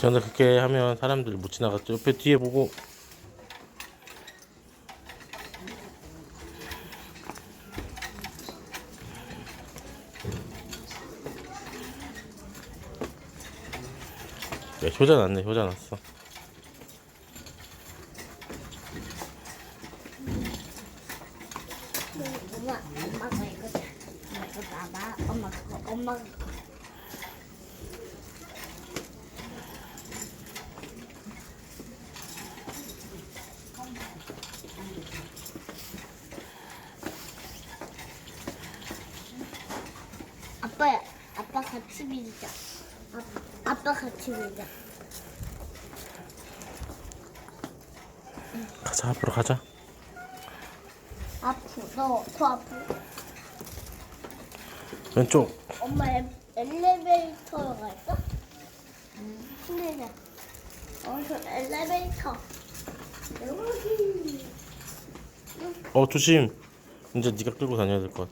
저는 그렇게 하면 사람들이 못 지나갔죠. 옆에 뒤에 보고 야, 효자 났네, 효자 났어. 엄마, 엄마가 이거, 이거 봐봐. 엄마 엄마 그거. 아빠야, 아빠 같이 밀자. 아, 아빠 같이 밀자. 가자, 앞으로 가자. 앞으로, 너 더 앞으로. 왼쪽. 엄마 엘, 엘리베이터로 갈까? 응. 힘내자. 어, 저 엘리베이터. 여기. 어, 조심. 이제 네가 끌고 다녀야 될 것